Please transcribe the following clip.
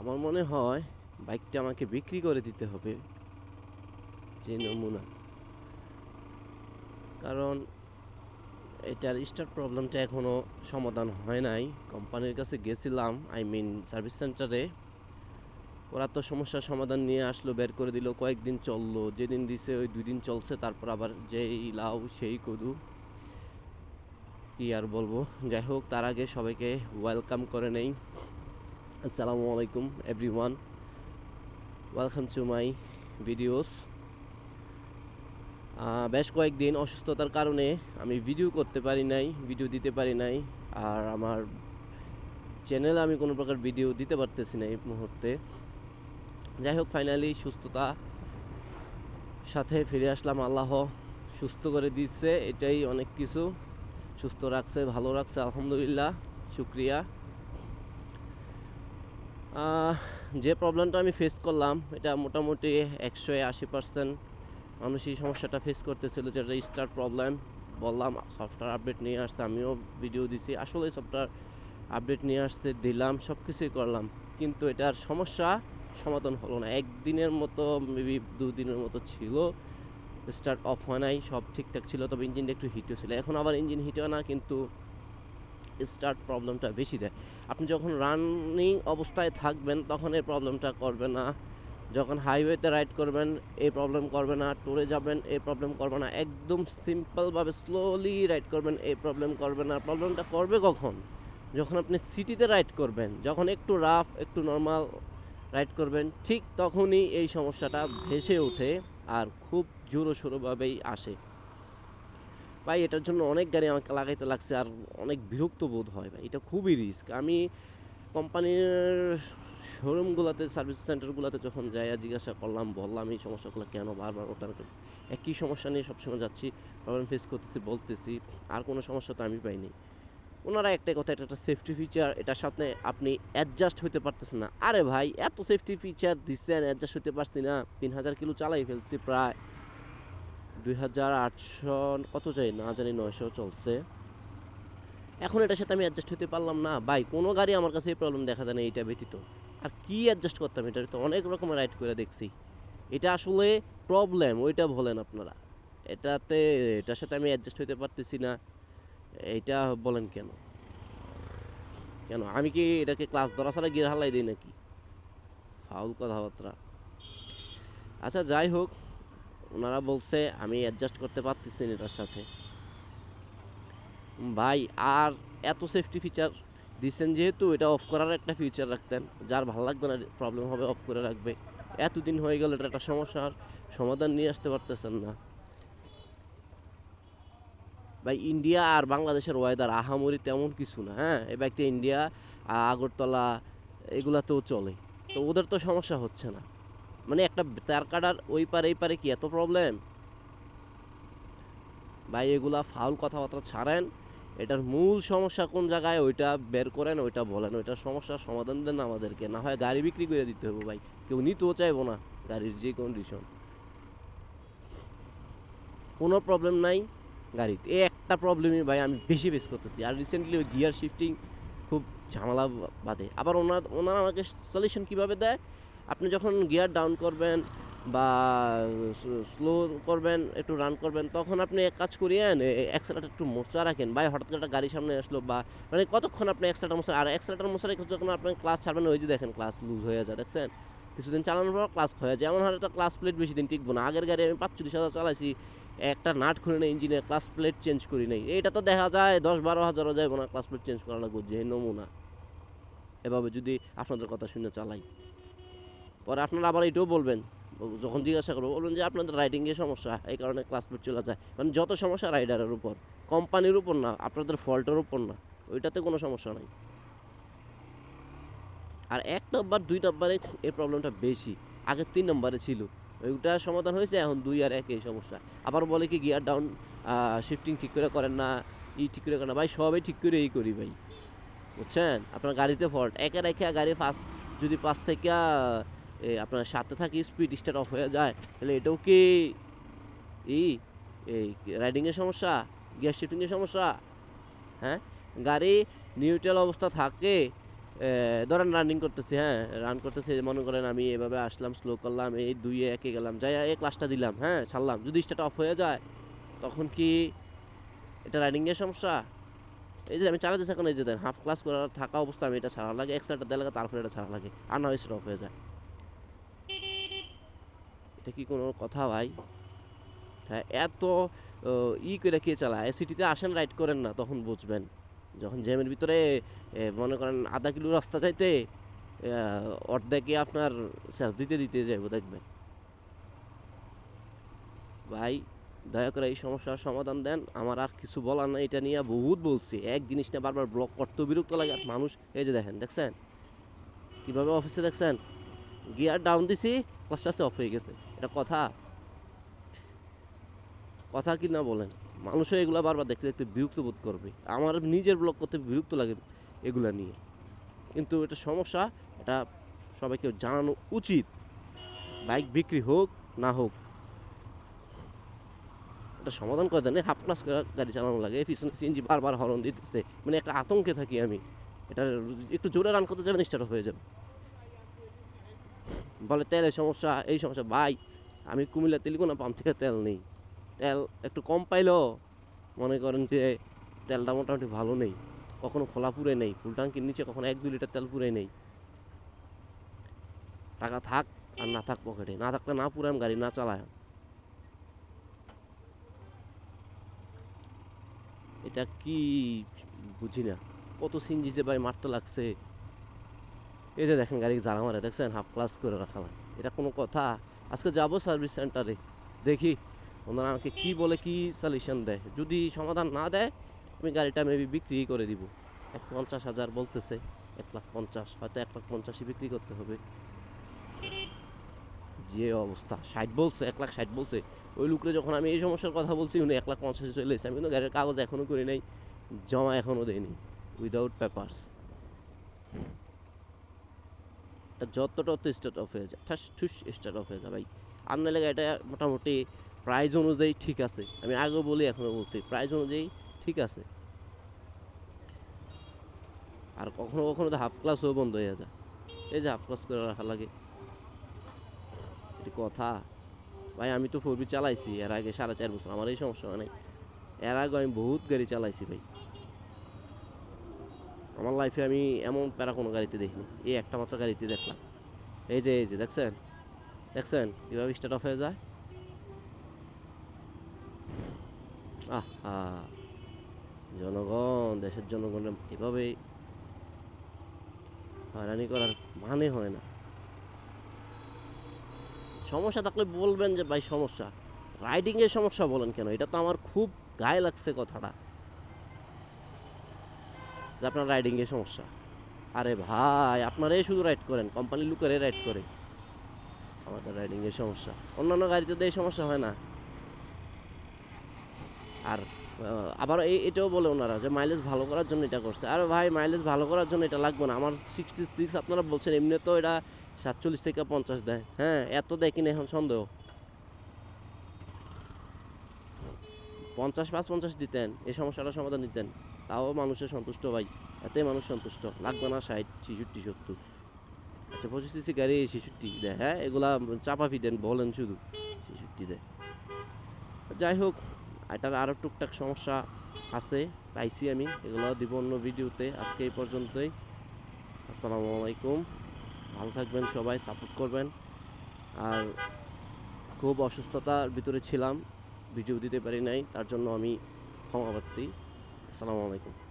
আমার মনে হয় বাইকটা আমাকে বিক্রি করে দিতে হবে, যে নমুনা। কারণ এটার স্টার্ট প্রবলেমটা এখনও সমাধান হয় নাই। কোম্পানির কাছে গেছিলাম আই মিন সার্ভিস সেন্টারে ওরা তো সমস্যার সমাধান নিয়ে আসলো, বের করে দিল, কয়েকদিন চলল। যেদিন দিছে ওই দুই দিন চলছে, তারপর আবার যেই লাউ, সেই কদু। কি আর বলব? যাই হোক, তার আগে সবাইকে ওয়েলকাম করে নেই। আসসালামু আলাইকুম everyone welcome to my videos বেশ কয়েকদিন অসুস্থতার কারণে আমি ভিডিও করতে পারি নাই ভিডিও দিতে পারি নাই, আর আমার চ্যানেলে আমি কোনো প্রকার ভিডিও দিতে পারতেছি না এই মুহূর্তে। যাই হোক ফাইনালি সুস্থতা সাথে ফিরে আসলাম। আল্লাহ সুস্থ করে দিচ্ছে এটাই অনেক কিছু। সুস্থ রাখছে, ভালো রাখছে, আলহামদুলিল্লাহ, শুক্রিয়া। যে প্রবলেমটা আমি ফেস করলাম, এটা মোটামুটি একশো আশি পার্সেন্ট মানুষ এই সমস্যাটা ফেস করতেছিল যেটা স্টার প্রবলেম বললাম সফটওয়্যার আপডেট নিয়ে আসছে, আমিও ভিডিও দিছি। আসলে সফটওয়্যার আপডেট নিয়ে আসতে দিলাম সব কিছুই করলাম। কিন্তু এটার সমস্যা সমাধান হলো না। একদিনের মতো মেবি দুদিনের মতো ছিল স্টার্ট অফ হয় নাই, সব ঠিকঠাক ছিল, তবে ইঞ্জিনটা একটু হিট ছিল। এখন আবার ইঞ্জিন হিট হয় না, কিন্তু স্টার্ট প্রবলেমটা বেশি দেয়। আপনি যখন রানিং অবস্থায় থাকবেন, তখন এই প্রবলেমটা করবে না। যখন হাইওয়েতে রাইড করবেন, এই প্রবলেম করবে না। ট্যুরে যাবেন, এই প্রবলেম করবে না। একদম সিম্পলভাবে স্লোলি রাইড করবেন, এই প্রবলেম করবে না। প্রবলেমটা করবে কখন? যখন আপনি সিটিতে রাইড করবেন, যখন একটু রাফ একটু নর্মাল রাইড করবেন, ঠিক তখনই এই সমস্যাটা ভেসে ওঠে আর খুব জোরো সোরোভাবেই আসে। ভাই, এটার জন্য অনেক গাড়ি আমাকে লাগাইতে লাগছে আর অনেক বিরক্ত বোধ হয় ভাই, এটা খুবই রিস্ক। আমি কোম্পানির শোরুমগুলোতে, সার্ভিস সেন্টারগুলোতে যখন যাই জিজ্ঞাসা করলাম, বললাম, এই সমস্যাগুলো কেন বারবার ওঠার? একই সমস্যা নিয়ে সবসময় যাচ্ছি প্রবলেম ফেস করতেছি, বলতেছি, আর কোনো সমস্যা তো আমি পাইনি। ওনারা একটাই কথা, এটা একটা সেফটি ফিচার এটার সাথে আপনি অ্যাডজাস্ট হতে পারতেছেন না। আরে ভাই, এত সেফটি ফিচার দিচ্ছেন অ্যাডজাস্ট হতে পারছি না। তিন হাজার কিলো চালাই ফেলছি প্রায়। দুই হাজার আটশো কত চাই না জানি নয়শো চলছে। এখন এটার সাথে আমি অ্যাডজাস্ট হতে পারলাম না। ভাই, কোনো গাড়ি আমার কাছে এই প্রবলেম দেখা যায় না এইটা ব্যতীত। আর কি অ্যাডজাস্ট করতাম এটা তো অনেক রকমের রাইড করে দেখছি। এটা আসলে প্রবলেম ওইটা বলেন আপনারা। এটাতে, এটার সাথে আমি অ্যাডজাস্ট হতে পারতেছি না। এইটা বলেন কেন? কেন? আমি কি এটাকে ক্লাস ধরা ছাড়া গিয়ে হালাই দিই নাকি? ফাউল কথাবার্তা। আচ্ছা যাই হোক ওনারা বলছে, আমি অ্যাডজাস্ট করতে পারতেছি না এটার সাথে। ভাই, আর এত সেফটি ফিচার দিচ্ছেন যেহেতু, এটা অফ করার একটা ফিচার রাখতেন। যার ভালো লাগবে না প্রবলেম হবে অফ করে রাখবে। এতদিন হয়ে গেল, এটা একটা সমস্যার সমাধান নিয়ে আসতে পারতেছেন না। ভাই ইন্ডিয়া আর বাংলাদেশের ওয়েদার আহামরি তেমন কিছু না হ্যাঁ? এই বাইকটা ইন্ডিয়া আগরতলা, এগুলাতেও চলে। তো ওদের তো সমস্যা হচ্ছে না। মানে একটা তার কাটার ওই পারে, এই পারে কি এত প্রবলেম ভাই, এগুলা ফাউল কথাবার্তা ছাড়েন। এটার মূল সমস্যা কোন জায়গায়? ওইটা বের করেন, ওইটা বলেন। ওইটার সমস্যার সমাধান দেন আমাদেরকে। না হয় গাড়ি বিক্রি করে দিতে হবে ভাই। কেউ নিতেও চাইব না গাড়ির যে কন্ডিশন কোনো প্রবলেম নাই গাড়িতে। এই একটা প্রবলেমই ভাই আমি বেশি ফেস করতেছি। আর রিসেন্টলি ওই গিয়ার শিফটিং খুব ঝামেলা বা- বাদে। আবার ওনার, ওনারা আমাকে সলিউশন কীভাবে দেয়? আপনি যখন গিয়ার ডাউন করবেন বা স্লো করবেন, একটু রান করবেন, তখন আপনি এক কাজ করিয়েন এক্সেলাটা একটু মোচা রাখেন। বা হঠাৎ করে একটা গাড়ি সামনে আসলো বা মানে কতক্ষণ আপনি এক্সেলাটা মোচা আর এক্সেলাটার মোচা রেখে যখন আপনি ক্লাস ছাড়বেন, ওই যে দেখেন ক্লাস লুজ হয়ে যায়, দেখছেন? কিছুদিন চালানোর পর ক্লাস হয়ে যায়। এমন হয়তো ক্লাস প্লেট বেশি দিন টিকবো না। আগের গাড়ি আমি পাঁচচল্লিশ হাজার চালাইছি, একটা নাট খুলে নেই ইঞ্জিনের ক্লাস প্লেট চেঞ্জ করি নেই। এটা তো দেখা যায় দশ বারো হাজারও যাইব না ক্লাস প্লেট চেঞ্জ করা লাগবে যে নমুনা। এভাবে যদি আপনাদের কথা শুনে চালাই। পরে আপনারা আবার এটাও বলবেন, যখন জিজ্ঞাসা করব, বলবেন যে আপনাদের রাইডিংয়ে সমস্যা, এই কারণে ক্লাস প্লেট চলে যায়। মানে যত সমস্যা রাইডারের উপর কোম্পানির উপর না, আপনাদের ফল্টের উপর না, ওইটাতে কোনো সমস্যা নাই। আর এক নম্বর দুই নম্বরে এই প্রবলেমটা বেশি, আগে তিন নম্বরে ছিল। ওইটা সমাধান হয়েছে, এখন দুই আর এক এই সমস্যা। আবার বলে কি গিয়ার ডাউন শিফটিং ঠিক করে করেন না, ই ঠিক করে করেন না, ভাই, সবাই ঠিক করে এই করি ভাই। বুঝছেন? আপনার গাড়িতে ফল্ট একে রেখে গাড়ি ফার্স্ট যদি পাঁচ থেকে আপনার সাথে থাকি স্পিড স্টার্ট অফ হয়ে যায়, তাহলে এটাও কি ই এই রাইডিংয়ের সমস্যা? গিয়ার শিফটিংয়ের সমস্যা? হ্যাঁ? গাড়ি নিউট্রাল অবস্থা থাকে ধরেন রানিং করতেছি হ্যাঁ? রান করতেছি, মনে করেন আমি এভাবে আসলাম স্লো করলাম, এই দুইয়ে একে গেলাম, যাই এই ক্লাসটা দিলাম হ্যাঁ? ছাড়লাম, যদি স্টার্ট অফ হয়ে যায়, তখন কি এটা রাইডিংয়ের সমস্যা? এই যে আমি চালাতেছি এখন, এই যে হাফ ক্লাস করার থাকা অবস্থা, আমি এটা ছাড়া লাগে এক্সট্রাটা দেওয়া লাগে, তারপরে এটা ছাড়া লাগে আর না হয় সেটা অফ হয়ে যায়। এটা কি কোনো কথা ভাই? হ্যাঁ এত ই করে কে চালায়? সিটিতে আসেন রাইড করেন না তখন বুঝবেন। যখন জ্যামের ভিতরে মনে করেন আধা কিলো রাস্তা যাইতে এ, অর্ধেকে আপনার স্যার দিতে দিতে যাব দেখবেন। ভাই দয়া করে এই সমস্যার সমাধান দেন। আমার আর কিছু বলার না এটা নিয়ে বহুত বলছি। এক জিনিস নিয়ে বারবার ব্লক করতে বিরক্ত লাগে আর মানুষ এই যে দেখেন দেখছেন? কীভাবে অফিসে দেখছেন? গিয়ার ডাউন দিছি ক্লাসটা আস্তে অফ হয়ে গেছে। এটা কথা? কথা কি না বলেন? মানুষও এগুলো বারবার দেখতে দেখতে বিরক্ত বোধ করবে। আমার নিজের ব্লগ করতে বিরক্ত লাগে এগুলা নিয়ে। কিন্তু এটা সমস্যা, এটা সবাইকে জানানো উচিত। বাইক বিক্রি হোক, না হোক। এটা সমাধান করে দেন হাফ ক্লাস গাড়ি চালানো লাগে। পিছনে সিএনজি বারবার হরন দিতেছে। মানে একটা আতঙ্কে থাকি আমি। এটা একটু জোরে রান করতে যাবেন স্টার্ট হয়ে যাবে। বলে তেলের সমস্যা, এই সমস্যা। ভাই, আমি কুমিল্লা তেলিকোনা পাম্প থেকে তেল নেই। তেল একটু কম পাইলেও মনে করেন যে তেলটা মোটামুটি ভালো নেই। কখনো খোলা পুরে নেই, ফুল ট্যাঙ্কির নিচে কখনো এক দু লিটার তেল পুরে নেই। টাকা থাক আর না থাক পকেটে, না থাকলে না পুরাম গাড়ি, না চালায়। এটা কি বুঝি না। কত সিনজি যে ভাই মারতে লাগছে। এই যে দেখেন গাড়ি জানা মারে দেখছেন? হাফ ক্লাস করে রাখা এটা কোনো কথা। আজকে যাব সার্ভিস সেন্টারে দেখি ওনারা আমাকে কি বলে, কি সলিউশন দেয়। যদি সমাধান না দেয়, আমি গাড়িটা মেবি বিক্রি করে দিব। এক পঞ্চাশ হাজার বলতেছে। এক লাখ পঞ্চাশ। হয়তো এক লাখ পঞ্চাশই বিক্রি করতে হবে। যে অবস্থা। ষাট বলছে, এক লাখ ষাট বলছে। ওই লোকরে যখন আমি এই সমস্যার কথা বলছি, উনি এক লাখ পঞ্চাশে চলে এসেছে। আমি কিন্তু গাড়ির কাগজ এখনও করি নাই, জমা এখনও দেয়নি। উইদাউট পেপার্স এটা যতটা তো স্টার্ট অফ হয়ে যায়, ঠাস, ঠুস স্টার্ট অফ হয়ে যায়, ভাই। আর নাহলে এটা মোটামুটি প্রাইজ অনুযায়ী ঠিক আছে। আমি আগেও বলি, এখনও বলছি প্রাইজ অনুযায়ী ঠিক আছে। আর কখনো কখনো তো হাফ ক্লাসও বন্ধ হয়ে যায়। এই যে হাফ ক্লাস করে রাখা লাগে। কথা। ভাই, আমি তো ফোর চালাইছি, এর আগে সাড়ে চার বছর, আমার এই সমস্যা নাই। এর আগে আমি বহুত গাড়ি চালাইছি, ভাই। আমার লাইফে আমি এমন প্যারা কোনো গাড়িতে দেখিনি। এই একটা মাত্র গাড়িতে দেখলাম। এই যে এই যে, দেখছেন? দেখছেন? কীভাবে স্টার্ট অফ হয়ে যায়। আহা! জনগণ, দেশের জনগণের এভাবে হয়রানি করার মানে হয় না। সমস্যা থাকলে বলবেন যে, ভাই, সমস্যা। রাইডিংয়ের সমস্যা বলেন কেন? এটা তো আমার খুব গায়ে লাগছে কথাটা। যে আপনার রাইডিংয়ের সমস্যা। আরে ভাই, আপনারাই শুধু রাইড করেন কোম্পানির লোকেরাই রাইড করে। আমাদের রাইডিংয়ের সমস্যা। অন্যান্য গাড়িতে তো এই সমস্যা হয় না। আর আবার এই, এটাও বলে ওনারা যে মাইলেজ ভালো করার জন্য এটা করছে। আর ভাই মাইলেজ ভালো করার জন্য এটা লাগবে না। আমার সিক্সটি সিক্স আপনারা বলছেন এমনি তো এটা সাতচল্লিশ থেকে পঞ্চাশ দেয়। হ্যাঁ এত দেয় কিনা এখন সন্দেহ। পঞ্চাশ পাঁচ পঞ্চাশ দিতেন, এই সমস্যাটা সমাধান দিতেন। তাও মানুষের সন্তুষ্ট ভাই এতে মানুষ সন্তুষ্ট। লাগবে না ষাট, ছেষট্টি, সত্তর। আচ্ছা পঁচিশ সিসি গাড়ি, ছেষট্টি দেয় হ্যাঁ? এগুলা চাপা ফিটেন বলেন শুধু। ছেষট্টি দেয় যাই হোক, এটার আরও টুকটাক সমস্যা আছে, পাইছি আমি। এগুলো দিব অন্য ভিডিওতে। আজকে এই পর্যন্তই। আসসালামু আলাইকুম। ভালো থাকবেন সবাই, সাপোর্ট করবেন। আর খুব অসুস্থতার ভিতরে ছিলাম, ভিডিও দিতে পারি নাই, তার জন্য আমি ক্ষমা প্রার্থী আসসালামু আলাইকুম।